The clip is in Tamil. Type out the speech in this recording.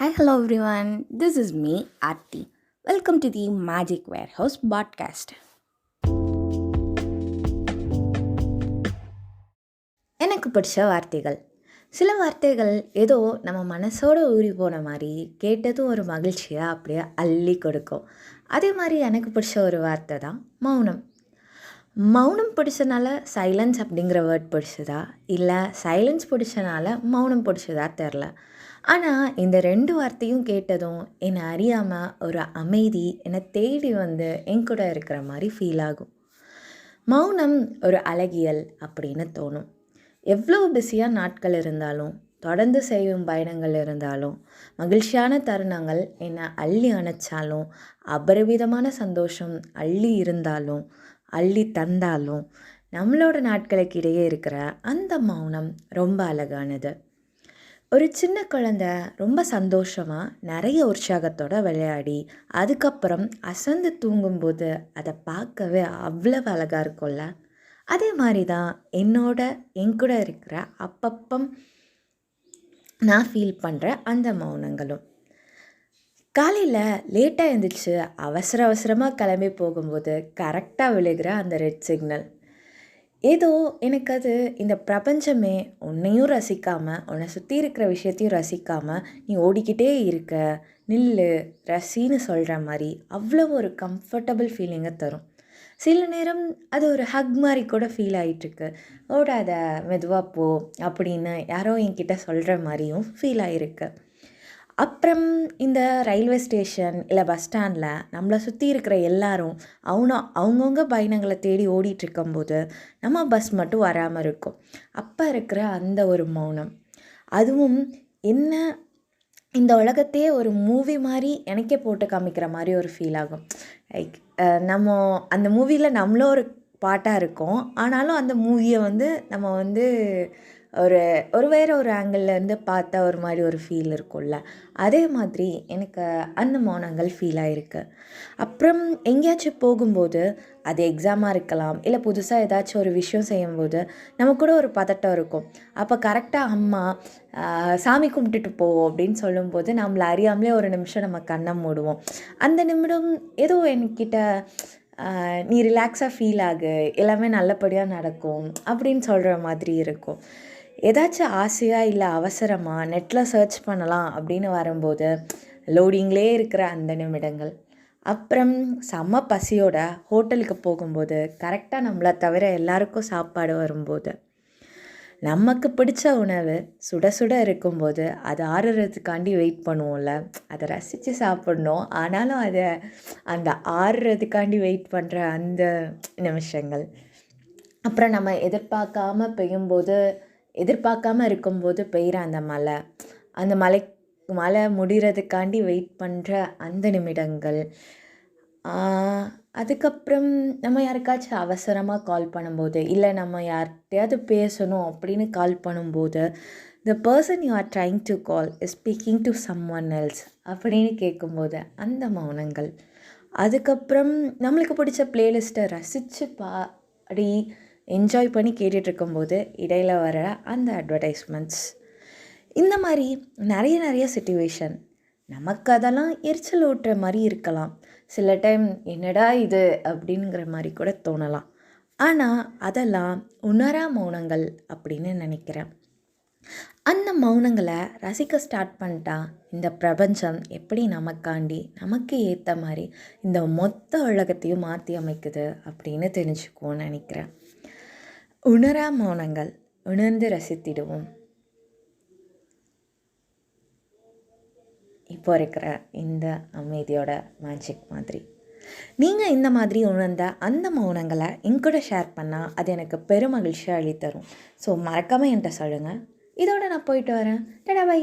Hi hello everyone this is me Aarthi welcome to the magic warehouse podcast எனக்கு பிடிச்ச வார்த்தைகள். சில வார்த்தைகள் ஏதோ நம்ம மனசோட ஊறி போன மாதிரி கேட்டதும் ஒரு மகிழ்ச்சியாக அப்படியே அள்ளி கொடுக்கும். அதே மாதிரி எனக்கு பிடிச்ச ஒரு வார்த்தை தான் மௌனம். மௌனம் பிடிச்சனால சைலன்ஸ் அப்படிங்கிற வேர்ட் பிடிச்சதா? இல்லை சைலன்ஸ் பிடிச்சனால மௌனம் பிடிச்சதா? தெரில ஆனால் இந்த ரெண்டு வார்த்தையும் கேட்டதும் என்னை அறியாமல் ஒரு அமைதி என்னை தேடி வந்து என் கூட இருக்கிற மாதிரி ஃபீல் ஆகும். மௌனம் ஒரு அழகியல் அப்படின்னு தோணும். எவ்வளோ பிஸியாக நாட்கள் இருந்தாலும் தொடர்ந்து செய்யும் பயணங்கள் இருந்தாலும் மகிழ்ச்சியான தருணங்கள் என்னை அள்ளி அணைச்சாலும் அபரிவிதமான சந்தோஷம் அள்ளி இருந்தாலும் அள்ளி தந்தாலும் நம்மளோட நாட்களுக்கு இடையே இருக்கிற அந்த மௌனம் ரொம்ப அழகானது. ஒரு சின்ன குழந்த ரொம்ப சந்தோஷமாக நிறைய உற்சாகத்தோடு விளையாடி அதுக்கப்புறம் அசந்து தூங்கும்போது அதை பார்க்கவே அவ்வளவு அழகாக இருக்கும்ல. அதே மாதிரி தான் என்னோட என் கூட இருக்கிற அப்பப்பம் நான் ஃபீல் பண்ணுற அந்த மௌனங்களும். காலையில் லேட்டாக எழுந்திரிச்சு அவசர அவசரமாக கிளம்பி போகும்போது கரெக்டாக விழுகிற அந்த ரெட் சிக்னல் ஏதோ எனக்கு அது இந்த பிரபஞ்சமே உன்னையும் ரசிக்காமல் உன்னை சுற்றி இருக்கிற விஷயத்தையும் ரசிக்காமல் நீ ஓடிக்கிட்டே இருக்க. நில்லு ரசின்னு சொல்கிற மாதிரி அவ்வளோ ஒரு கம்ஃபர்டபுள் ஃபீலிங்கை தரும். சில நேரம் அது ஒரு ஹக் மாதிரி கூட ஃபீல் ஆகிட்டுருக்கு ஓடாத மெதுவாக போ அப்படின்னு யாரோ என்கிட்ட சொல்கிற மாதிரியும் ஃபீல் ஆகிருக்கு அப்புறம் இந்த ரயில்வே ஸ்டேஷன் இல்லை பஸ் ஸ்டாண்டில் நம்மளை சுற்றி இருக்கிற எல்லாரும் அவனோ அவங்கவுங்க பயணங்களை தேடி ஓடிட்டுருக்கும்போது நம்ம பஸ் மட்டும் வராமல் இருக்கும். அப்போ இருக்கிற அந்த ஒரு மௌனம். அதுவும் என்ன இந்த உலகத்தையே ஒரு மூவி மாதிரி எனக்கே போட்டு காமிக்கிற மாதிரி ஒரு ஃபீல் ஆகும். லைக் நம்ம அந்த மூவியில் நம்மளும் ஒரு பாட்டாக இருக்கோம். ஆனாலும் அந்த மூவியை வந்து நம்ம வந்து ஒரு ஒரு வேறு ஒரு ஆங்கிள்லேருந்து பார்த்தா ஒரு மாதிரி ஒரு ஃபீல் இருக்கும்ல. அதே மாதிரி எனக்கு அந்த மௌனங்கள் ஃபீல் ஆகிருக்கு அப்புறம் எங்கேயாச்சும் போகும்போது அது எக்ஸாமாக இருக்கலாம் இல்லை புதுசாக ஏதாச்சும் ஒரு விஷயம் செய்யும்போது நம்ம கூட ஒரு பதட்டம் இருக்கும். அப்போ கரெக்டாக அம்மா சாமி கும்பிட்டுட்டு போவோம் அப்படின்னு சொல்லும்போது நம்மளை அறியாமலே ஒரு நிமிஷம் நம்ம கண்ணை மூடுவோம். அந்த நிமிடம் ஏதோ என்கிட்ட நீ ரிலாக்ஸாக ஃபீல் ஆகு எல்லாமே நல்லபடியாக நடக்கும் அப்படின்னு சொல்கிற மாதிரி இருக்கும். ஏதாச்சும் ஆசையாக இல்லை அவசரமாக நெட்டில் சர்ச் பண்ணலாம் அப்படின்னு வரும்போது லோடிங்லேயே இருக்கிற அந்த நிமிடங்கள். அப்புறம் செம்ம பசியோட ஹோட்டலுக்கு போகும்போது கரெக்டாக நம்மளை தவிர எல்லாருக்கும் சாப்பாடு வரும்போது நமக்கு பிடிச்ச உணவு சுட சுட இருக்கும்போது அது ஆறுறதுக்காண்டி வெயிட் பண்ணுவோம்ல. அதை ரசித்து சாப்பிட்ணும். ஆனாலும் அதை அந்த ஆறுறதுக்காண்டி வெயிட் பண்ணுற அந்த நிமிஷங்கள். அப்புறம் நம்ம எதிர்பார்க்காம பெய்யும்போது எதிர்பார்க்காம இருக்கும்போது பெய்கிற அந்த மழை அந்த மலை மழை முடிகிறதுக்காண்டி வெயிட் பண்ணுற அந்த நிமிடங்கள். அதுக்கப்புறம் நம்ம யாருக்காச்சும் அவசரமாக கால் பண்ணும்போது இல்லை நம்ம யார்கிட்டையாவது பேசணும் அப்படின்னு கால் பண்ணும்போது the person you are trying to call is speaking to someone else அப்படின்னு கேட்கும்போது அந்த மௌனங்கள். அதுக்கப்புறம் நம்மளுக்கு பிடிச்ச ப்ளேலிஸ்ட்டை ரசித்து பாடி என்ஜாய் பண்ணி கேட்டுட்ருக்கும்போது இடையில் வர அந்த அட்வர்டைஸ்மெண்ட்ஸ் இந்த மாதிரி நிறைய நிறைய சுச்சுவேஷன் நமக்கு அதெல்லாம் எரிச்சல் ஊட்டுற மாதிரி இருக்கலாம். சில டைம் என்னடா இது அப்படிங்கிற மாதிரி கூட தோணலாம். ஆனால் அதெல்லாம் உணரா மௌனங்கள் அப்படின்னு நினைக்கிறேன். அந்த மௌனங்களை ரசிக்க ஸ்டார்ட் பண்ணிட்டா இந்த பிரபஞ்சம் எப்படி நமக்காண்டி நமக்கு ஏற்ற மாதிரி இந்த மொத்த உலகத்தையும் மாற்றி அமைக்குது அப்படின்னு தெரிஞ்சுக்குவோன்னு நினைக்கிறேன். உணரா மௌனங்கள் உணர்ந்து ரசித்திடுவோம். இப்போ இருக்கிற இந்த அமைதியோட மேஜிக் மாதிரி. நீங்கள் இந்த மாதிரி உணர்ந்த அந்த மௌனங்களை எங்கூட ஷேர் பண்ணால் அது எனக்கு பெரும் மகிழ்ச்சியாக அளித்தரும். ஸோ மறக்காமல் என்கிட்ட சொல்லுங்கள் இதோட நான் போயிட்டு வரேன். டடா பை